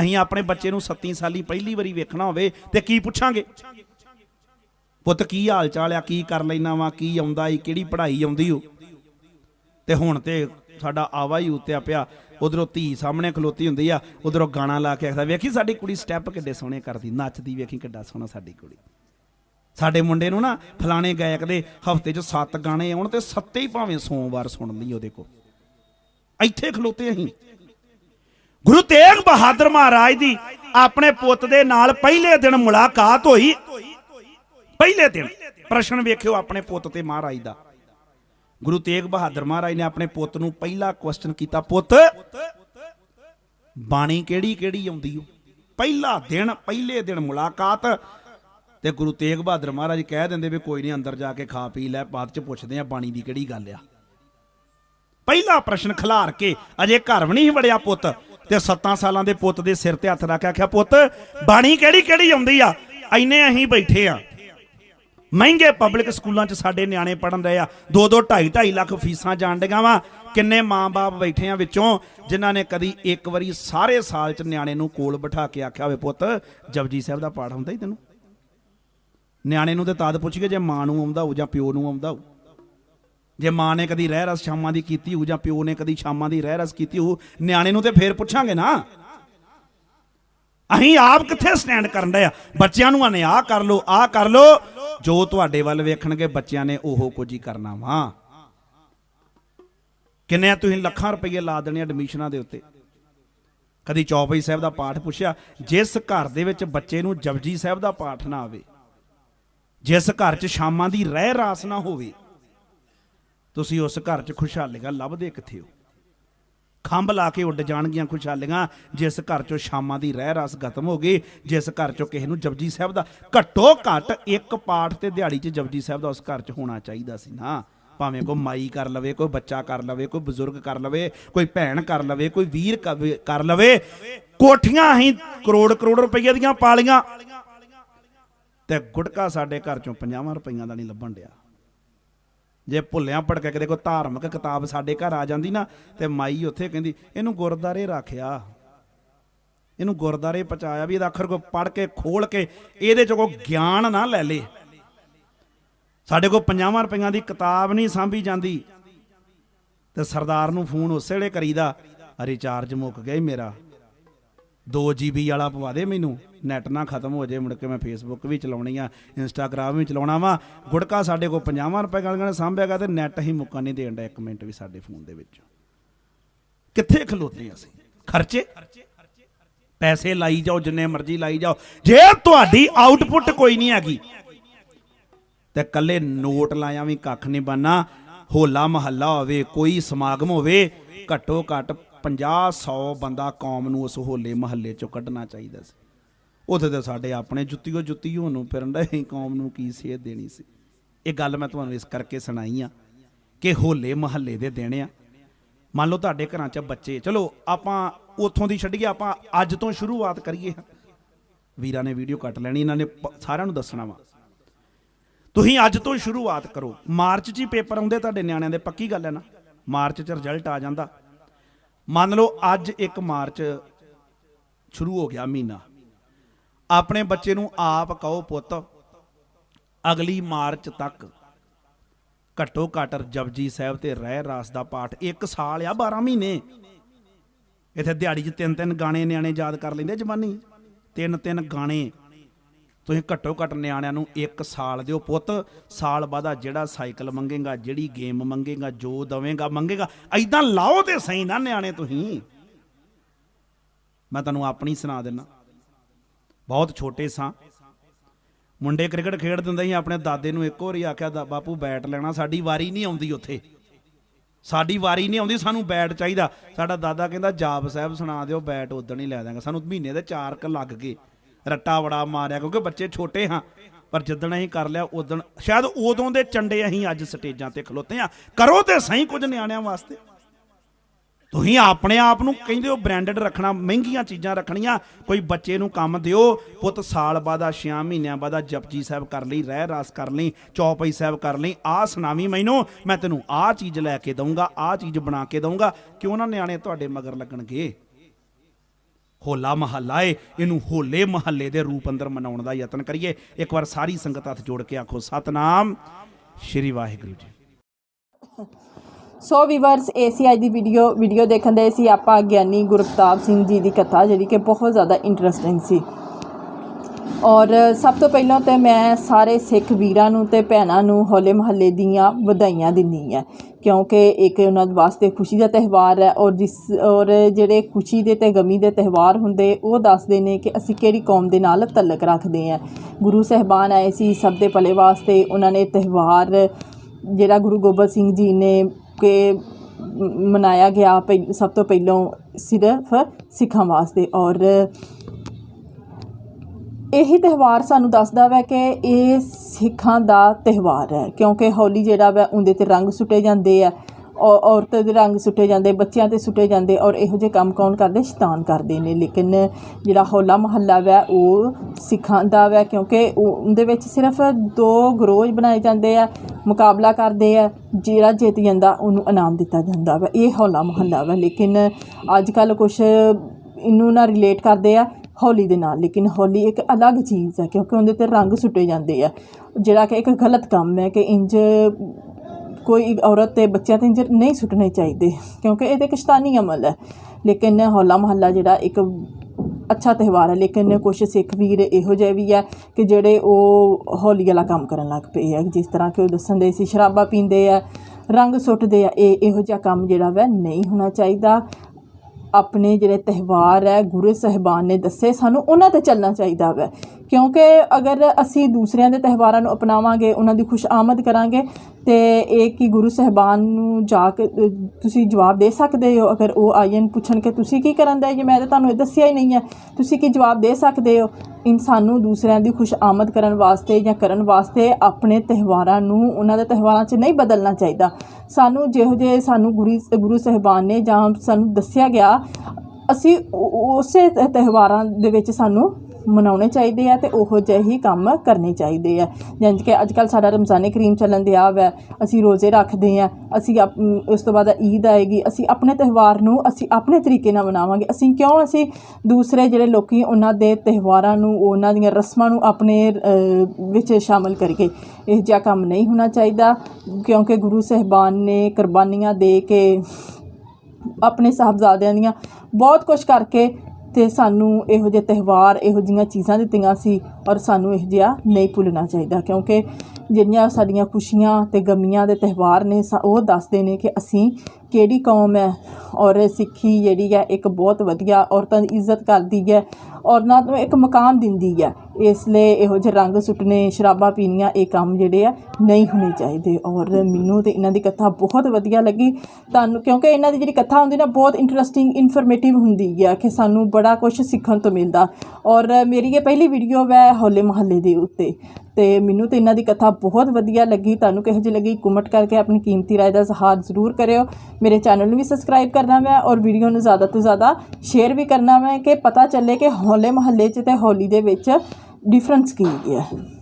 ਅਸੀਂ ਆਪਣੇ ਬੱਚੇ ਨੂੰ 37 ਸਾਲੀ ਪਹਿਲੀ ਵਾਰੀ ਵੇਖਣਾ ਹੋਵੇ ਤੇ ਕੀ ਪੁੱਛਾਂਗੇ? ਪੁੱਤ ਕੀ ਹਾਲ ਚਾਲ ਆ? ਕੀ ਕਰ ਲੈਣਾ ਵਾ? ਕੀ ਆਉਂਦਾ ਈ? ਕਿਹੜੀ ਪੜ੍ਹਾਈ ਆਉਂਦੀ ਹੋ ਤੇ ਹੁਣ ਤੇ ਸਾਡਾ ਆਵਾ ਹੀ ਉੱਤਿਆ ਪਿਆ। ਉਧਰੋਂ ਧੀ ਸਾਹਮਣੇ ਖਲੋਤੀ ਹੁੰਦੀ ਆ। ਉਧਰੋਂ ਗਾਣਾ ਲਾ ਕੇ ਆਖਦਾ, ਵੇਖੀ ਸਾਡੀ ਕੁੜੀ ਸਟੈਪ ਕਿੱਡੇ ਸੋਹਣੇ ਕਰਦੀ। ਨੱਚਦੀ, ਵੇਖੀ ਕਿੱਡਾ ਸੋਹਣਾ ਸਾਡੀ ਕੁੜੀ। ਸਾਡੇ ਮੁੰਡੇ ਨੂੰ ਨਾ ਫਲਾਣੇ ਗਾਇਕ ਦੇ ਹਫ਼ਤੇ 'ਚ 7 ਗਾਣੇ ਆਉਣ ਤੇ ਸੱਤੇ ਹੀ ਭਾਵੇਂ ਸੋਮਵਾਰ ਸੁਣ ਲਈ ਉਹਦੇ ਕੋ ਇੱਥੇ ਖਲੋਤੇ ਅਸੀਂ। ਗੁਰੂ ਤੇਗ ਬਹਾਦਰ ਮਹਾਰਾਜ ਦੀ ਆਪਣੇ ਪੁੱਤ ਦੇ ਨਾਲ ਪਹਿਲੇ ਦਿਨ ਮੁਲਾਕਾਤ ਹੋਈ। ਪਹਿਲੇ ਦਿਨ ਪ੍ਰਸ਼ਨ ਵੇਖਿਓ ਆਪਣੇ ਪੁੱਤ ਤੇ ਮਹਾਰਾਜ ਦਾ। ਗੁਰੂ ਤੇਗ ਬਹਾਦਰ ਮਹਾਰਾਜ ਨੇ ਆਪਣੇ ਪੁੱਤ ਨੂੰ ਪਹਿਲਾ ਕੁਐਸਚਨ ਕੀਤਾ, ਪੁੱਤ, ਬਾਣੀ ਕਿਹੜੀ ਕਿਹੜੀ ਆਉਂਦੀ ਓ? ਪਹਿਲਾ ਦਿਨ, ਪਹਿਲੇ ਦਿਨ ਮੁਲਾਕਾਤ ਤੇ ਗੁਰੂ ਤੇਗ ਬਹਾਦਰ ਮਹਾਰਾਜ ਕਹਿ ਦਿੰਦੇ ਵੀ ਕੋਈ ਨਹੀਂ ਅੰਦਰ ਜਾ ਕੇ ਖਾ ਪੀ ਲੈ, ਬਾਅਦ ਚ ਪੁੱਛਦੇ ਆ ਬਾਣੀ ਦੀ ਕਿਹੜੀ ਗੱਲ ਆ। ਪਹਿਲਾ ਪ੍ਰਸ਼ਨ ਖਿਲਾਰ ਕੇ, ਅਜੇ ਘਰ ਵੀ ਨਹੀਂ ਸੀ ਵੜਿਆ ਪੁੱਤ। ਤੇ 7 ਸਾਲਾਂ ਦੇ ਪੁੱਤ ਦੇ ਸਿਰ ਤੇ ਹੱਥ ਰੱਖ ਕੇ ਆਖਿਆ, ਪੁੱਤ, ਬਾਣੀ ਕਿਹੜੀ ਕਿਹੜੀ ਆਉਂਦੀ ਆ? ਐਨੇ ਅਸੀਂ ਬੈਠੇ ਆ। ਮਹਿੰਗੇ ਪਬਲਿਕ ਸਕੂਲਾਂ 'ਚ ਸਾਡੇ ਨਿਆਣੇ ਪੜਨ ਰਹੇ ਆ। 2 2 2.5 2.5 ਲੱਖ ਫੀਸਾਂ ਜਾਣ ਡੀਆਂ ਵਾ। ਕਿੰਨੇ ਮਾਂ-ਬਾਪ ਬੈਠੇ ਆ ਵਿੱਚੋਂ, ਜਿਨ੍ਹਾਂ ਨੇ ਕਦੀ ਇੱਕ ਵਾਰੀ ਸਾਰੇ ਸਾਲ 'ਚ ਨਿਆਣੇ ਨੂੰ ਕੋਲ ਬਿਠਾ ਕੇ ਆਖਿਆ ਹੋਵੇ, ਪੁੱਤ, ਜਪਜੀ ਸਾਹਿਬ ਦਾ ਪਾਠ ਹੁੰਦਾ ਹੀ ਤੈਨੂੰ? ਨਿਆਣੇ ਨੂੰ ਤੇ ਤਾਦ ਪੁੱਛ ਕੇ ਜੇ ਮਾਂ ਨੂੰ ਆਉਂਦਾ ਹੋਊ ਜਾਂ ਪਿਓ ਨੂੰ ਆਉਂਦਾ ਹੋਊ। ਜੇ ਮਾਂ ਨੇ ਕਦੀ ਰਹਿ ਰਸ ਸ਼ਾਮਾਂ ਦੀ ਕੀਤੀ ਹੋਊ ਜਾਂ ਪਿਓ ਨੇ ਕਦੀ ਸ਼ਾਮਾਂ ਦੀ ਰਹਿ ਰਸ ਕੀਤੀ ਹੋਊ, ਨਿਆਣੇ ਨੂੰ ਤੇ ਫੇਰ ਪੁੱਛਾਂਗੇ ਨਾ। ਅਸੀਂ ਆਪ ਕਿੱਥੇ ਸਟੈਂਡ ਕਰਨ ਡਏ ਆ? ਬੱਚਿਆਂ ਨੂੰ ਆਨੇ ਆਹ ਕਰ ਲੋ ਆਹ ਕਰ ਲੋ ਜੋ ਤੁਹਾਡੇ ਵੱਲ ਵੇਖਣਗੇ, ਬੱਚਿਆਂ ਨੇ ਉਹ ਕੁਝ ਹੀ ਕਰਨਾ ਵਾ। ਕਿੰਨੇ ਤੁਸੀਂ ਲੱਖਾਂ ਰੁਪਏ ਲਾ ਦੇਣੇ ਐਡਮਿਸ਼ਨਾਂ ਦੇ ਉੱਤੇ। ਕਦੀ ਚੌਪਈ ਸਾਹਿਬ ਦਾ ਪਾਠ ਪੁੱਛਿਆ, ਜਿਸ ਘਰ ਦੇ ਵਿੱਚ ਬੱਚੇ ਨੂੰ ਜਪਜੀ ਸਾਹਿਬ ਦਾ ਪਾਠ ਨਾ ਆਵੇ। ਜਿਸ ਘਰ 'ਚ ਸ਼ਾਮਾਂ ਦੀ ਰਹਿ ਰਾਸ ਨਾ ਹੋਵੇ, ਤੁਸੀਂ ਉਸ ਘਰ 'ਚ ਖੁਸ਼ਹਾਲੀਆਂ ਲੱਭਦੇ ਕਿੱਥੇ ਹੋ? ਖੰਭ ਲਾ ਕੇ ਉੱਡ ਜਾਣਗੀਆਂ ਖੁਸ਼ਹਾਲੀਆਂ, ਜਿਸ ਘਰ 'ਚੋਂ ਸ਼ਾਮਾਂ ਦੀ ਰਹਿ ਰਾਸ ਖਤਮ ਹੋ ਗਈ, ਜਿਸ ਘਰ 'ਚੋਂ ਕਿਸੇ ਨੂੰ ਜਪਜੀ ਸਾਹਿਬ ਦਾ ਘੱਟੋ ਘੱਟ ਇੱਕ ਪਾਠ ਤੇ ਦਿਹਾੜੀ 'ਚ ਜਪਜੀ ਸਾਹਿਬ ਦਾ ਉਸ ਘਰ 'ਚ ਹੋਣਾ ਚਾਹੀਦਾ ਸੀ ਨਾ। ਭਾਵੇਂ ਕੋਈ ਮਾਈ ਕਰ ਲਵੇ, ਕੋਈ ਬੱਚਾ ਕਰ ਲਵੇ, ਕੋਈ ਬਜ਼ੁਰਗ ਕਰ ਲਵੇ, ਕੋਈ ਭੈਣ ਕਰ ਲਵੇ, ਕੋਈ ਵੀਰ ਕਵੇ- ਕਰ ਲਵੇ, ਕੋਠੀਆਂ ਅਸੀਂ ਕਰੋੜ ਕਰੋੜ ਰੁਪਈਏ ਦੀਆਂ ਪਾਲੀਆਂ ਤੇ ਗੁਟਕਾ ਸਾਡੇ ਘਰ 'ਚੋਂ 50 ਰੁਪਈਆਂ ਦਾ ਨਹੀਂ ਲੱਭਣ ਡਿਆ। ਜੇ ਭੁੱਲਿਆਂ ਭੜਕੇ ਕਦੇ ਕੋਈ ਧਾਰਮਿਕ ਕਿਤਾਬ ਸਾਡੇ ਘਰ ਆ ਜਾਂਦੀ ਨਾ, ਤੇ ਮਾਈ ਉੱਥੇ ਕਹਿੰਦੀ, ਇਹਨੂੰ ਗੁਰਦਾਰੇ ਰੱਖਿਆ। ਇਹਨੂੰ ਗੁਰਦਾਰੇ ਪਹੁੰਚਾਇਆ ਵੀ ਇਹਦਾ ਅੱਖਰ ਕੋ ਪੜ ਕੇ ਖੋਲ ਕੇ, ਇਹਦੇ ਚ ਕੋਈ ਗਿਆਨ ਨਾ ਲੈ ਲੇ। ਸਾਡੇ ਕੋਲ 50 ਰੁਪਈਆਂ ਦੀ ਕਿਤਾਬ ਨਹੀਂ ਸਾਂਭੀ ਜਾਂਦੀ। ਤੇ ਸਰਦਾਰ ਨੂੰ ਫੋਨ ਉਸੇ ਵੇਲੇ ਕਰੀਦਾ ਰਿਚਾਰਜ ਮੁੱਕ ਗਿਆ ਈ ਮੇਰਾ। 2 GB ਵਾਲਾ ਪਵਾ ਦੇ ਮੈਨੂੰ। ਨੈਟ ਨਾ ਖਤਮ ਹੋ ਜੇ, ਮੁੜ ਕੇ ਮੈਂ ਫੇਸਬੁੱਕ ਵੀ ਚਲਾਉਣੀ ਆ ਇੰਸਟਾਗ੍ਰਾਮ ਵੀ ਚਲਾਉਣਾ ਵਾ। ਗੁੜਕਾ ਸਾਡੇ ਕੋਲ 50 ਰੁਪਏ ਗਾਲੀਆਂ ਨੇ ਸਾਂਭਿਆਗਾ ਤੇ ਨੈਟ ਹੀ ਮੁੱਕਾ ਨਹੀਂ ਦੇਣ ਦਾ ਇੱਕ ਮਿੰਟ ਵੀ ਸਾਡੇ ਫੋਨ ਦੇ ਵਿੱਚ। ਕਿੱਥੇ ਖਲੋਤੇ ਅਸੀਂ? ਖਰਚੇ? ਪੈਸੇ ਲਾਈ ਜਾਓ, ਜਿੰਨੇ ਮਰਜ਼ੀ ਲਾਈ ਜਾਓ। ਜੇ ਤੁਹਾਡੀ ਆਊਟਪੁੱਟ ਕੋਈ ਨਹੀਂ ਹੈਗੀ, ਤੇ ਕੱਲੇ ਨੋਟ ਲਾਇਆ ਵੀ ਕੱਖ ਨਹੀਂ ਬੰਨਾ ਹੋਲਾ ਮਹੱਲਾ ਹੋਵੇ, ਕੋਈ ਸਮਾਗਮ ਹੋਵੇ ਘੱਟੋ ਘੱਟ 50 100 ਬੰਦਾ ਕੌਮ ਨੂੰ ਉਸ ਹੋਲੇ ਮਹੱਲੇ ਚੋਂ ਕੱਢਣਾ ਚਾਹੀਦਾ ਸੀ। ਉੱਥੇ ਤੇ ਸਾਡੇ ਆਪਣੇ ਜੁੱਤੀਓ ਜੁੱਤੀ ਹੋਣ ਨੂੰ ਫਿਰਨ ਦੇ ਕੌਮ ਨੂੰ ਕੀ ਸੇਧ ਦੇਣੀ ਸੀ। ਇਹ ਗੱਲ ਮੈਂ ਤੁਹਾਨੂੰ ਇਸ ਕਰਕੇ ਸੁਣਾਈ ਆ ਕਿ ਹੋਲੇ ਮਹੱਲੇ ਦੇ ਦਿਨ ਆ। ਮੰਨ ਲਓ ਤੁਹਾਡੇ ਘਰਾਂ 'ਚ ਬੱਚੇ, ਚਲੋ ਆਪਾਂ ਉੱਥੋਂ ਦੀ ਛੱਡੀਏ, ਆਪਾਂ ਅੱਜ ਤੋਂ ਸ਼ੁਰੂਆਤ ਕਰੀਏ। ਵੀਰਾਂ ਨੇ ਵੀਡੀਓ ਕੱਟ ਲੈਣੀ, ਇਹਨਾਂ ਨੇ ਪ- ਸਾਰਿਆਂ ਨੂੰ ਦੱਸਣਾ ਵਾ। ਤੁਸੀਂ ਅੱਜ ਤੋਂ ਸ਼ੁਰੂਆਤ ਕਰੋ। ਮਾਰਚ 'ਚ ਹੀ ਪੇਪਰ ਆਉਂਦੇ ਤੁਹਾਡੇ ਨਿਆਣਿਆਂ ਦੇ, ਪੱਕੀ ਗੱਲ ਹੈ ਨਾ? ਮਾਰਚ 'ਚ ਰਿਜ਼ਲਟ ਆ ਜਾਂਦਾ। ਮੰਨ ਲਓ ਅੱਜ 1 ਮਾਰਚ ਸ਼ੁਰੂ ਹੋ ਗਿਆ ਮਹੀਨਾ। ਆਪਣੇ ਬੱਚੇ ਨੂੰ ਆਪ ਕਹੋ ਪੁੱਤ, ਅਗਲੀ ਮਾਰਚ ਤੱਕ ਘੱਟੋ ਘੱਟ ਜਪਜੀ ਸਾਹਿਬ ਤੇ ਰਹਿ ਰਾਸ ਦਾ ਪਾਠ 1 ਸਾਲ ਆ 12 ਮਹੀਨੇ। ਇੱਥੇ ਦਿਹਾੜੀ 'ਚ ਤਿੰਨ ਤਿੰਨ ਗਾਣੇ ਨਿਆਣੇ ਯਾਦ ਕਰ ਲੈਂਦੇ ਜਵਾਨੀ। ਤਿੰਨ ਤਿੰਨ ਗਾਣੇ ਤੁਸੀਂ ਘੱਟੋ ਘੱਟ ਨਿਆਣਿਆਂ ਨੂੰ 1 ਸਾਲ ਦਿਓ ਪੁੱਤ। ਸਾਲ ਬਾਅਦ ਜਿਹੜਾ ਸਾਈਕਲ ਮੰਗੇਗਾ, ਜਿਹੜੀ ਗੇਮ ਮੰਗੇਗਾ, ਜੋ ਦਵੇਂਗਾ, ਮੰਗੇਗਾ। ਐਦਾਂ ਲਾਓ ਤੇ ਸਹੀ ਨਾ ਨਿਆਣੇ ਤੁਸੀਂ। ਮੈਂ ਤੁਹਾਨੂੰ ਆਪਣੀ ਸੁਣਾ ਦਿੰਨਾ। ਬਹੁਤ ਛੋਟੇ ਸਾਂ। ਮੁੰਡੇ ਕ੍ਰਿਕਟ ਖੇਡਦੇ ਹੁੰਦੇ ਸੀ, ਆਪਣੇ ਦਾਦੇ ਨੂੰ ਇੱਕ ਵਾਰੀ ਆਖਿਆ ਦਾ ਬਾਪੂ, ਬੈਟ ਲੈਣਾ, ਸਾਡੀ ਵਾਰੀ ਨਹੀਂ ਆਉਂਦੀ ਉੱਥੇ। ਸਾਡੀ ਵਾਰੀ ਨਹੀਂ ਆਉਂਦੀ, ਸਾਨੂੰ ਬੈਟ ਚਾਹੀਦਾ। ਸਾਡਾ ਦਾਦਾ ਕਹਿੰਦਾ ਜਾਪ ਸਾਹਿਬ ਸੁਣਾ ਦਿਓ, ਬੈਟ ਉਦੋਂ ਹੀ ਲੈ ਦਾਂਗਾ ਸਾਨੂੰ ਮਹੀਨੇ ਦੇ ਚਾਰ ਕ ਲੱਗ ਗਏ। ਰੱਟਾ ਬੜਾ ਮਾਰਿਆ, ਕਿਉਂਕਿ ਬੱਚੇ ਛੋਟੇ ਹਾਂ, ਪਰ ਜਿੱਦਣ ਅਸੀਂ ਕਰ ਲਿਆ ਉਦੋਂ ਸ਼ਾਇਦ ਉਦੋਂ ਦੇ ਚੰਡੇ ਅਸੀਂ ਅੱਜ ਸਟੇਜਾਂ ਤੇ ਖਲੋਤੇ ਆ ਕਰੋ ਤੇ ਸਹੀ ਕੁਝ ਨਿਆਣਿਆਂ ਵਾਸਤੇ। ਤੁਸੀਂ ਆਪਣੇ ਆਪ ਨੂੰ ਕਹਿੰਦੇ ਹੋ ਬ੍ਰਾਂਡਡ ਰੱਖਣਾ, ਮਹਿੰਗੀਆਂ ਚੀਜ਼ਾਂ ਰੱਖਣੀਆਂ, ਕੋਈ ਬੱਚੇ ਨੂੰ ਕੰਮ ਦਿਓ, ਪੁੱਤ ਸਾਲ ਬਾਅਦ ਬਾਅਦਾ 6 ਮਹੀਨਿਆਂ ਬਾਅਦ ਆ, ਜਪਜੀ ਸਾਹਿਬ ਕਰ ਲਈ, ਰਹਿ ਰਾਸ ਕਰ ਲਈ, ਚੌਪਈ ਸਾਹਿਬ ਕਰ ਲਈ, ਆਹ ਸੁਨਾਵੀ ਮੈਨੂੰ, ਮੈਂ ਤੈਨੂੰ ਆਹ ਚੀਜ਼ ਲੈ ਕੇ ਦਊਂਗਾ, ਆਹ ਚੀਜ਼ ਬਣਾ ਕੇ ਦਊਂਗਾ, ਕਿਉਂ ਨਾ ਨਿਆਣੇ ਤੁਹਾਡੇ ਮਗਰ ਲੱਗਣਗੇ? ਹੋਲਾ ਮਹੱਲਾ ਏ। ਇਹਨੂੰ ਹੋਲੇ ਮਹੱਲੇ ਦੇ ਰੂਪ ਅੰਦਰ ਮਨਾਉਣ ਦਾ ਯਤਨ ਕਰੀਏ। ਇੱਕ ਵਾਰ ਸਾਰੀ ਸੰਗਤ ਹੱਥ ਜੋੜ ਕੇ ਆਖੋ, Satnam Shri Waheguru ji. So viewers ACI ਦੀ ਵੀਡੀਓ ਵੀਡੀਓ ਦੇਖਣ ਦੇ ਸੀ ਆਪਾਂ ਗਿਆਨੀ ਗੁਰਪ੍ਰਤਾਪ ਸਿੰਘ ਜੀ ਦੀ ਕਥਾ, ਜਿਹੜੀ ਕਿ ਬਹੁਤ ਜ਼ਿਆਦਾ ਇੰਟਰਸਟਿੰਗ ਸੀ। ਔਰ ਸਭ ਤੋਂ ਪਹਿਲਾਂ ਤੇ ਮੈਂ ਸਾਰੇ ਸਿੱਖ ਵੀਰਾਂ ਨੂੰ ਤੇ ਭੈਣਾਂ ਨੂੰ ਹੋਲੇ ਮਹੱਲੇ ਦੀਆਂ ਵਧਾਈਆਂ ਦਿੰਦੀ ਹਾਂ, ਕਿਉਂਕਿ ਇੱਕ ਉਹਨਾਂ ਦੇ ਵਾਸਤੇ ਖੁਸ਼ੀ ਦਾ ਤਿਉਹਾਰ ਹੈ ਔਰ ਜਿਸ ਔਰ ਜਿਹੜੇ ਖੁਸ਼ੀ ਦੇ ਤੇ ਗਮੀ ਦੇ ਤਿਉਹਾਰ ਹੁੰਦੇ, ਉਹ ਦੱਸਦੇ ਨੇ ਕਿ ਅਸੀਂ ਕਿਹੜੀ ਕੌਮ ਦੇ ਨਾਲ ਤਲਕ ਰੱਖਦੇ ਹਾਂ। ਗੁਰੂ ਸਾਹਿਬਾਨ ਆਏ ਸੀ ਸਭ ਦੇ ਭਲੇ ਵਾਸਤੇ, ਉਹਨਾਂ ਨੇ ਤਿਉਹਾਰ ਜਿਹੜਾ ਗੁਰੂ ਗੋਬਿੰਦ ਸਿੰਘ ਜੀ ਨੇ ਕਿ ਮਨਾਇਆ ਗਿਆ ਪਹਿ- ਸਭ ਤੋਂ ਪਹਿਲਾਂ ਸਿਰਫ ਸਿੱਖਾਂ ਵਾਸਤੇ ਔਰ ਇਹੀ ਤਿਉਹਾਰ ਸਾਨੂੰ ਦੱਸਦਾ ਵੈ ਕਿ ਇਹ ਸਿੱਖਾਂ ਦਾ ਤਿਉਹਾਰ ਹੈ, ਕਿਉਂਕਿ ਹੋਲੀ ਜਿਹੜਾ ਵੈ ਉਹਦੇ ਤੇ ਰੰਗ ਸੁੱਟੇ ਜਾਂਦੇ ਆ, ਔ- ਔਰਤ ਦੇ ਰੰਗ ਸੁੱਟੇ ਜਾਂਦੇ, ਬੱਚਿਆਂ ਤੇ ਸੁੱਟੇ ਜਾਂਦੇ ਔਰ ਇਹੋ ਜਿਹੇ ਕੰਮ ਕੌਣ ਕਰਦੇ? ਸ਼ੈਤਾਨ ਕਰਦੇ ਨੇ। ਲੇਕਿਨ ਜਿਹੜਾ ਹੋਲਾ ਮਹੱਲਾ ਵੈ, ਉਹ ਸਿੱਖਾਂ ਦਾ ਵੈ, ਕਿਉਂਕਿ ਉਹਦੇ ਵਿੱਚ ਸਿਰਫ ਦੋ ਗਰੋਜ਼ ਬਣਾਏ ਜਾਂਦੇ ਆ, ਮੁਕਾਬਲਾ ਕਰਦੇ ਆ, ਜਿਹੜਾ ਜਿੱਤ ਜਾਂਦਾ, ਉਹਨੂੰ ਇਨਾਮ ਦਿੱਤਾ ਜਾਂਦਾ ਵੈ। ਇਹ ਹੋਲਾ ਮਹੱਲਾ ਵਾ। ਲੇਕਿਨ ਅੱਜ ਕੱਲ ਕੁਝ ਇਹਨੂੰ ਨਾ ਰਿਲੇਟ ਕਰਦੇ ਆ ਹੋਲੀ ਦੇ ਨਾਲ, ਲੇਕਿਨ ਹੋਲੀ ਇੱਕ ਅਲੱਗ ਚੀਜ਼ ਹੈ, ਕਿਉਂਕਿ ਉਹਦੇ ਤੇ ਰੰਗ ਸੁੱਟੇ ਜਾਂਦੇ ਆ। ਜਿਹੜਾ ਕਿ ਇੱਕ ਗਲਤ ਕੰਮ ਹੈ ਕਿ ਇੰਜ ਕੋਈ ਔਰਤ ਤੇ ਬੱਚਿਆਂ ਤੇ ਇੰਜ ਨਹੀਂ ਸੁੱਟਣੇ ਚਾਹੀਦੇ, ਕਿਉਂਕਿ ਇਹ ਤੇ ਇੱਕ ਸ਼ੈਤਾਨੀ ਅਮਲ ਹੈ। ਲੇਕਿਨ ਹੋਲਾ ਮਹੱਲਾ ਜਿਹੜਾ ਇੱਕ ਅੱਛਾ ਤਿਉਹਾਰ ਹੈ, ਲੇਕਿਨ ਕੁਝ ਸਿੱਖ ਵੀਰ ਇਹੋ ਜਿਹੇ ਵੀ ਆ ਕਿ ਜਿਹੜੇ ਉਹ ਹੋਲੀ ਵਾਲਾ ਕੰਮ ਕਰਨ ਲੱਗ ਪਏ ਆ। ਜਿਸ ਤਰ੍ਹਾਂ ਕਿ ਉਹ ਦੱਸਣ ਦੇ ਸੀ, ਸ਼ਰਾਬਾਂ ਪੀਂਦੇ ਆ, ਰੰਗ ਸੁੱਟਦੇ ਆ, ਇਹ ਇਹੋ ਜਿਹਾ ਕੰਮ ਜਿਹੜਾ ਵੈ ਨਹੀਂ ਹੋਣਾ ਚਾਹੀਦਾ। ਆਪਣੇ ਜਿਹੜੇ ਤਿਉਹਾਰ ਹੈ ਗੁਰੂ ਸਾਹਿਬਾਨ ਨੇ ਦੱਸੇ ਸਾਨੂੰ ਉਹਨਾਂ ਤੇ ਚੱਲਣਾ ਚਾਹੀਦਾ ਵੈ। ਕਿਉਂਕਿ ਅਗਰ ਅਸੀਂ ਦੂਸਰਿਆਂ ਦੇ ਤਿਉਹਾਰਾਂ ਨੂੰ ਅਪਣਾਵਾਂਗੇ, ਉਹਨਾਂ ਦੀ ਖੁਸ਼ ਆਮਦ ਕਰਾਂਗੇ, ਤੇ ਇਹ ਕਿ ਗੁਰੂ ਸਾਹਿਬਾਨ ਨੂੰ ਜਾ ਕੇ ਤੁਸੀਂ ਜਵਾਬ ਦੇ ਸਕਦੇ ਹੋ। ਅਗਰ ਉਹ ਆਇਨ ਪੁੱਛਣ ਕਿ ਤੁਸੀਂ ਕੀ ਕਰਨ ਦਾ ਜੇ, ਮੈਂ ਤਾਂ ਤੁਹਾਨੂੰ ਇਹ ਦੱਸਿਆ ਹੀ ਨਹੀਂ ਹੈ। ਤੁਸੀਂ ਕੀ ਜਵਾਬ ਦੇ ਸਕਦੇ ਹੋ? ਇਨਸਾਨ ਨੂੰ ਦੂਸਰਿਆਂ ਦੀ ਖੁਸ਼ ਆਮਦ ਕਰਨ ਵਾਸਤੇ ਜਾਂ ਕਰਨ ਵਾਸਤੇ ਆਪਣੇ ਤਿਉਹਾਰਾਂ ਨੂੰ ਉਹਨਾਂ ਦੇ ਤਿਉਹਾਰਾਂ 'ਚ ਨਹੀਂ ਬਦਲਣਾ ਚਾਹੀਦਾ। ਸਾਨੂੰ ਜਿਹੋ ਜਿਹੇ ਸਾਨੂੰ ਗੁਰੂ ਗੁਰੂ ਸਾਹਿਬਾਨ ਨੇ ਜਾਂ ਸਾਨੂੰ ਦੱਸਿਆ ਗਿਆ, ਅਸੀਂ ਉਸੇ ਤ- ਤਿਉਹਾਰਾਂ ਦੇ ਵਿੱਚ ਸਾਨੂੰ ਮਨਾਉਣੇ ਚਾਹੀਦੇ ਆ ਤੇ ਉਹੋ ਜਿਹੇ ਹੀ ਕੰਮ ਕਰਨੇ ਚਾਹੀਦੇ ਆ। ਜਿਵੇਂ ਕਿ ਅੱਜ ਕੱਲ ਸਾਡਾ ਰਮਜ਼ਾਨੇ ਕਰੀਮ ਚੱਲਣ ਦਿਆ ਵੈ, ਅਸੀਂ ਰੋਜ਼ੇ ਰੱਖਦੇ ਆ, ਅਸੀਂ ਆਪ- ਉਸ ਤੋਂ ਬਾਅਦ ਈਦ ਆਏਗੀ, ਅਸੀਂ ਆਪਣੇ ਤਿਉਹਾਰ ਨੂੰ ਅਸੀਂ ਆਪਣੇ ਤਰੀਕੇ ਨਾਲ ਮਨਾਵਾਂਗੇ। ਅਸੀਂ ਕਿਉਂ ਅਸੀਂ ਦੂਸਰੇ ਜਿਹੜੇ ਲੋਕੀ ਉਹਨਾਂ ਦੇ ਤਿਉਹਾਰਾਂ ਨੂੰ, ਉਹਨਾਂ ਦੀਆਂ ਰਸਮਾਂ ਨੂੰ ਆਪਣੇ ਵਿੱਚ ਸ਼ਾਮਲ ਕਰਕੇ ਇਹ ਜਿਹਾ ਕੰਮ ਨਹੀਂ ਹੋਣਾ ਚਾਹੀਦਾ, ਕਿਉਂਕਿ ਗੁਰੂ ਸਾਹਿਬਾਨ ਨੇ ਕੁਰਬਾਨੀਆਂ ਦੇ ਕੇ ਆਪਣੇ ਸਾਹਿਬਜ਼ਾਦਿਆਂ ਦੀਆਂ ਬਹੁਤ ਕੁਝ ਕਰਕੇ ਤੇ ਸਾਨੂੰ ਇਹੋ ਜਿਹੇ ਤਿਉਹਾਰ, ਇਹੋ ਜਿਹੀਆਂ ਚੀਜ਼ਾਂ ਦਿੱਤੀਆਂ ਸੀ ਔਰ ਸਾਨੂੰ ਇਹ ਜਿਹਾ ਨਹੀਂ ਭੁੱਲਣਾ ਚਾਹੀਦਾ ਕਿਉਂਕਿ ਜਿਹੜੀਆਂ ਸਾਡੀਆਂ ਖੁਸ਼ੀਆਂ ਤੇ ਗਮੀਆਂ ਦੇ ਤਿਉਹਾਰ ਨੇ, ਸਾ- ਉਹ ਦੱਸਦੇ ਨੇ ਕਿ ਅਸੀਂ ਕਿਹੜੀ ਕੌਮ ਹੈ ਔਰ ਸਿੱਖੀ ਜਿਹੜੀ ਹੈ ਇੱਕ ਬਹੁਤ ਵਧੀਆ ਔਰਤਾਂ ਦੀ ਇੱਜ਼ਤ ਕਰਦੀ ਹੈ ਔਰਤਾਂ ਨੂੰ, ਇੱਕ ਮਕਾਨ ਦਿੰਦੀ ਹੈ। ਇਸ ਲਈ ਇਹੋ ਜਿਹੇ ਰੰਗ ਸੁੱਟਣੇ, ਸ਼ਰਾਬਾਂ ਪੀਣੀਆਂ ਇਹ ਕੰਮ ਜਿਹੜੇ ਆ ਨਹੀਂ ਹੋਣੇ ਚਾਹੀਦੇ ਔਰ ਮੈਨੂੰ ਤੇ ਇਹਨਾਂ ਦੀ ਕਥਾ ਬਹੁਤ ਵਧੀਆ ਲੱਗੀ। ਤੁਹਾਨੂੰ ਕਿਉਂਕਿ ਇਹਨਾਂ ਦੀ ਜਿਹੜੀ ਕਥਾ ਹੁੰਦੀ ਨਾ, ਬਹੁਤ ਇੰਟਰਸਟਿੰਗ ਇਨਫੋਰਮੇਟਿਵ ਹੁੰਦੀ ਆ ਕਿ ਸਾਨੂੰ ਬੜਾ ਕੁਝ ਸਿੱਖਣ ਤੋਂ ਮਿਲਦਾ। ਔਰ ਮੇਰੀ ਇਹ ਪਹਿਲੀ ਵੀਡੀਓ ਵੈ ਹੋਲੇ ਮਹੱਲੇ ਦੇ ਉੱਤੇ। ਤੇ ਮੈਨੂੰ ਤੇ ਇਹਨਾਂ ਦੀ ਕਥਾ ਬਹੁਤ ਵਧੀਆ ਲੱਗੀ। ਤੁਹਾਨੂੰ ਕਿਹੋ ਜਿਹੀ ਲੱਗੀ, ਕਮੈਂਟ ਕਰਕੇ ਆਪਣੀ ਕੀਮਤੀ ਰਾਏ ਦਾ ਇਜ਼ਹਾਰ ਜ਼ਰੂਰ ਕਰਿਓ। ਮੇਰੇ ਚੈਨਲ ਨੂੰ ਵੀ ਸਬਸਕ੍ਰਾਈਬ ਕਰਨਾ ਵੈ ਔਰ ਵੀਡੀਓ ਨੂੰ ਜ਼ਿਆਦਾ ਤੋਂ ਜ਼ਿਆਦਾ ਸ਼ੇਅਰ ਵੀ ਕਰਨਾ ਵੈ ਕਿ ਪਤਾ ਚੱਲੇ ਕਿ ਹੋਲੇ ਮਹੱਲੇ 'ਚ ਤੇ ਹੋਲੀ ਦੇ ਵਿੱਚ ਡਿਫਰੈਂਸ ਕੀ ਹੈ